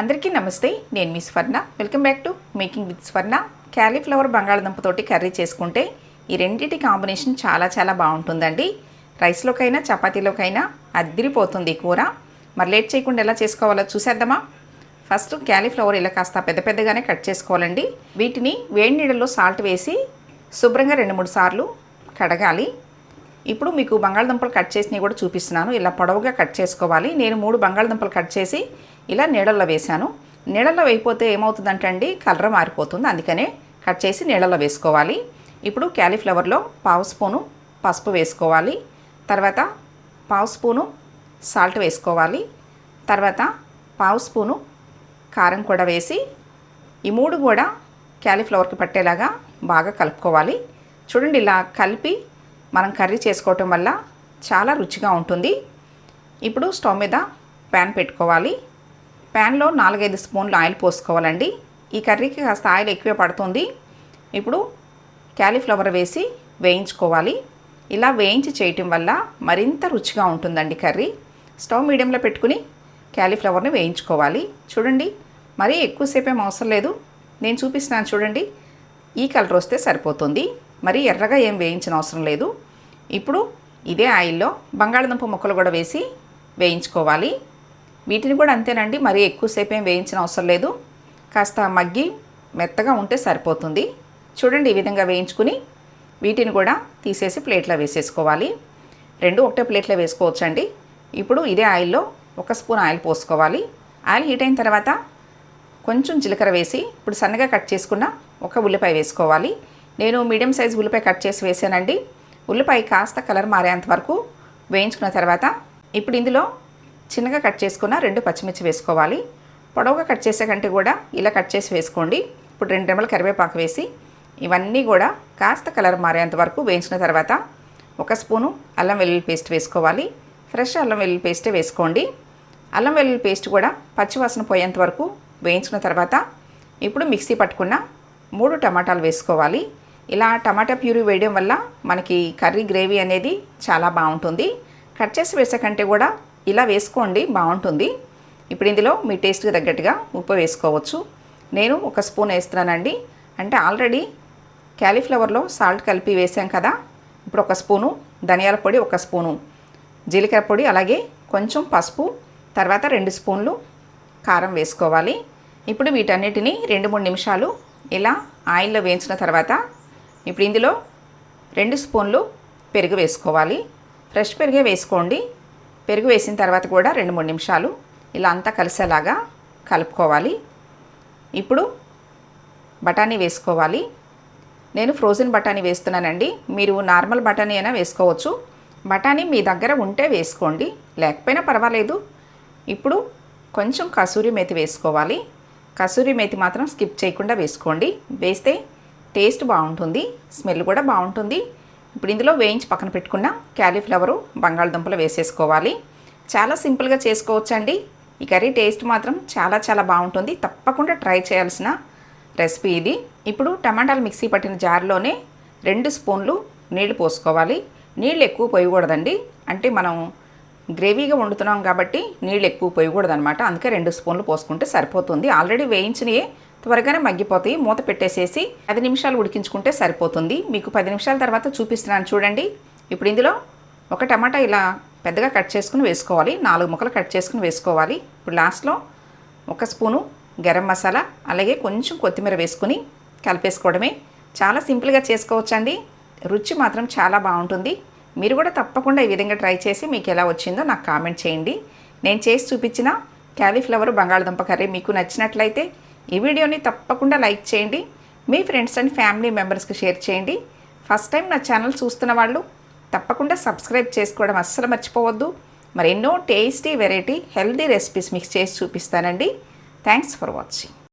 అందరికీ నమస్తే నేను మీ Swarna. Welcome back to making with Swarna cauliflower బంగాళదుంపతోటి curry చేసుకుంటే ఈ రెండింటి కాంబినేషన్ చాలా చాలా బాగుంటుందండి. రైస్లోకైనా చపాతీలోకైనా అద్దిరిపోతుంది కూర. మరి లేట్ చేయకుండా ఎలా చేసుకోవాలో చూసేద్దామా? ఫస్ట్ క్యాలీఫ్లవర్ ఇలా కాస్త పెద్ద పెద్దగానే కట్ చేసుకోవాలండి. వీటిని వేడి నీళ్ళలో సాల్ట్ వేసి శుభ్రంగా రెండు మూడు సార్లు కడగాలి. ఇప్పుడు మీకు బంగాళదుంపలు కట్ చేసినవి కూడా చూపిస్తున్నాను. ఇలా పొడవుగా కట్ చేసుకోవాలి. నేను మూడు బంగాళదుంపలు కట్ చేసి ఇలా నీళ్ళల్లో వేశాను. నీళ్ళల్లో వేయిపోతే ఏమవుతుందంటే అండి కలర్ మారిపోతుంది. అందుకనే కట్ చేసి నీళ్ళల్లో వేసుకోవాలి. ఇప్పుడు క్యాలీఫ్లవర్లో పావు స్పూను పసుపు వేసుకోవాలి. తర్వాత పావు స్పూను సాల్ట్ వేసుకోవాలి. తర్వాత పావు స్పూను కారం కూడా వేసి ఈ మూడు కూడా క్యాలీఫ్లవర్కి పట్టేలాగా బాగా కలుపుకోవాలి. చూడండి ఇలా కలిపి మనం కర్రీ చేసుకోవటం వల్ల చాలా రుచిగా ఉంటుంది. ఇప్పుడు స్టవ్ మీద ప్యాన్ పెట్టుకోవాలి. ప్యాన్లో నాలుగైదు స్పూన్లు ఆయిల్ పోసుకోవాలండి. ఈ కర్రీకి కాస్త ఆయిల్ ఎక్కువే పడుతుంది. ఇప్పుడు క్యాలీఫ్లవర్ వేసి వేయించుకోవాలి. ఇలా వేయించి చేయటం వల్ల మరింత రుచిగా ఉంటుందండి కర్రీ. స్టవ్ మీడియంలో పెట్టుకుని క్యాలీఫ్లవర్ని వేయించుకోవాలి. చూడండి మరీ ఎక్కువసేపు ఏం అవసరం లేదు. నేను చూపిస్తున్నాను చూడండి ఈ కలర్ వస్తే సరిపోతుంది. మరీ ఎర్రగా ఏం వేయించిన అవసరం లేదు. ఇప్పుడు ఇదే ఆయిల్లో బంగాళదుంప ముక్కలు కూడా వేసి వేయించుకోవాలి. వీటిని కూడా అంతేనండి. మరీ ఎక్కువసేపు ఏం వేయించిన అవసరం లేదు. కాస్త మగ్గి మెత్తగా ఉంటే సరిపోతుంది. చూడండి ఈ విధంగా వేయించుకుని వీటిని కూడా తీసేసి ప్లేట్లో వేసేసుకోవాలి. రెండు ఒకటే ప్లేట్లో వేసుకోవచ్చండి. ఇప్పుడు ఇదే ఆయిల్లో ఒక స్పూన్ ఆయిల్ పోసుకోవాలి. ఆయిల్ హీట్ అయిన తర్వాత కొంచెం జీలకర్ర వేసి ఇప్పుడు సన్నగా కట్ చేసుకున్న ఒక ఉల్లిపాయ వేసుకోవాలి. నేను మీడియం సైజ్ ఉల్లిపాయ కట్ చేసి వేసానండి. ఉల్లిపాయ కాస్త కలర్ మారేంత వరకు వేయించుకున్న తర్వాత ఇప్పుడు ఇందులో చిన్నగా కట్ చేసుకున్న రెండు పచ్చిమిర్చి వేసుకోవాలి. పొడవుగా కట్ చేసే కంటే కూడా ఇలా కట్ చేసి వేసుకోండి. ఇప్పుడు రెండు రెమ్మల కరివేపాకు వేసి ఇవన్నీ కూడా కాస్త కలర్ మారేంత వరకు వేయించిన తర్వాత ఒక స్పూను అల్లం వెల్లుల్లి పేస్ట్ వేసుకోవాలి. ఫ్రెష్ అల్లం వెల్లుల్లి పేస్టే వేసుకోండి. అల్లం వెల్లుల్లి పేస్ట్ కూడా పచ్చివాసన పోయేంత వరకు వేయించిన తర్వాత ఇప్పుడు మిక్సీ పట్టుకున్న మూడు టమాటాలు వేసుకోవాలి. ఇలా టమాటా ప్యూరీ వేయడం వల్ల మనకి కర్రీ గ్రేవీ అనేది చాలా బాగుంటుంది. కట్ చేసి వేసే కంటే కూడా ఇలా వేసుకోండి బాగుంటుంది. ఇప్పుడు ఇందులో మీ టేస్ట్కి తగ్గట్టుగా ఉప్పు వేసుకోవచ్చు. నేను ఒక స్పూన్ వేస్తున్నానండి. అంటే ఆల్రెడీ క్యాలీఫ్లవర్లో సాల్ట్ కలిపి వేసాం కదా. ఇప్పుడు ఒక స్పూను ధనియాల పొడి ఒక స్పూను జీలకర్ర పొడి అలాగే కొంచెం పసుపు తర్వాత రెండు స్పూన్లు కారం వేసుకోవాలి. ఇప్పుడు వీటన్నిటిని రెండు మూడు నిమిషాలు ఇలా ఆయిల్లో వేయించిన తర్వాత ఇప్పుడు ఇందులో రెండు స్పూన్లు పెరుగు వేసుకోవాలి. ఫ్రెష్ పెరుగే వేసుకోండి. పెరుగు వేసిన తర్వాత కూడా రెండు మూడు నిమిషాలు ఇలా అంతా కలిసేలాగా కలుపుకోవాలి. ఇప్పుడు బఠానీ వేసుకోవాలి. నేను ఫ్రోజన్ బఠానీ వేస్తున్నానండి. మీరు నార్మల్ బఠానీ అయినా వేసుకోవచ్చు. బఠానీ మీ దగ్గర ఉంటే వేసుకోండి. లేకపోయినా పర్వాలేదు. ఇప్పుడు కొంచెం కసూరి మేతి వేసుకోవాలి. కసూరి మేతి మాత్రం స్కిప్ చేయకుండా వేసుకోండి. వేస్తే టేస్ట్ బాగుంటుంది. స్మెల్ కూడా బాగుంటుంది. ఇప్పుడు ఇందులో వేయించి పక్కన పెట్టుకున్న క్యాలీఫ్లవరు బంగాళదుంపలు వేసేసుకోవాలి. చాలా సింపుల్గా చేసుకోవచ్చండి. ఈ కర్రీ టేస్ట్ మాత్రం చాలా చాలా బాగుంటుంది. తప్పకుండా ట్రై చేయాల్సిన రెసిపీ ఇది. ఇప్పుడు టమాటాలు మిక్సీ పట్టిన జార్లోనే రెండు స్పూన్లు నీళ్ళు పోసుకోవాలి. నీళ్ళు ఎక్కువ పోయకూడదండి. అంటే మనం గ్రేవీగా వండుతున్నాం కాబట్టి నీళ్ళు ఎక్కువ పోయకూడదు అనమాట అందుకే రెండు స్పూన్లు పోసుకుంటే సరిపోతుంది. ఆల్రెడీ వేయించినవి త్వరగానే మగ్గిపోతాయి. మూత పెట్టేసేసి పది నిమిషాలు ఉడికించుకుంటే సరిపోతుంది. మీకు పది నిమిషాల తర్వాత చూపిస్తున్నాను చూడండి. ఇప్పుడు ఇందులో ఒక టమాటా ఇలా పెద్దగా కట్ చేసుకుని వేసుకోవాలి. నాలుగు ముక్కలు కట్ చేసుకుని వేసుకోవాలి. ఇప్పుడు లాస్ట్లో ఒక స్పూను గరం మసాలా అలాగే కొంచెం కొత్తిమీర వేసుకుని కలిపేసుకోవడమే. చాలా సింపుల్గా చేసుకోవచ్చండి. రుచి మాత్రం చాలా బాగుంటుంది. మీరు కూడా తప్పకుండా ఈ విధంగా ట్రై చేసి మీకు ఎలా వచ్చిందో నాకు కామెంట్ చేయండి. నేను చేసి చూపించిన క్యాలీఫ్లవర్ బంగాళదుంప కర్రీ మీకు నచ్చినట్లయితే ఈ వీడియోని తప్పకుండా లైక్ చేయండి. మీ ఫ్రెండ్స్ అండ్ ఫ్యామిలీ మెంబర్స్కి షేర్ చేయండి. ఫస్ట్ టైం నా ఛానల్ చూస్తున్న వాళ్ళు తప్పకుండా సబ్స్క్రైబ్ చేసుకోవడం అస్సలు మర్చిపోవద్దు. మరి ఎన్నో టేస్టీ వెరైటీ హెల్దీ రెసిపీస్ మీకు చేసి చూపిస్తానండి. Thanks for watching.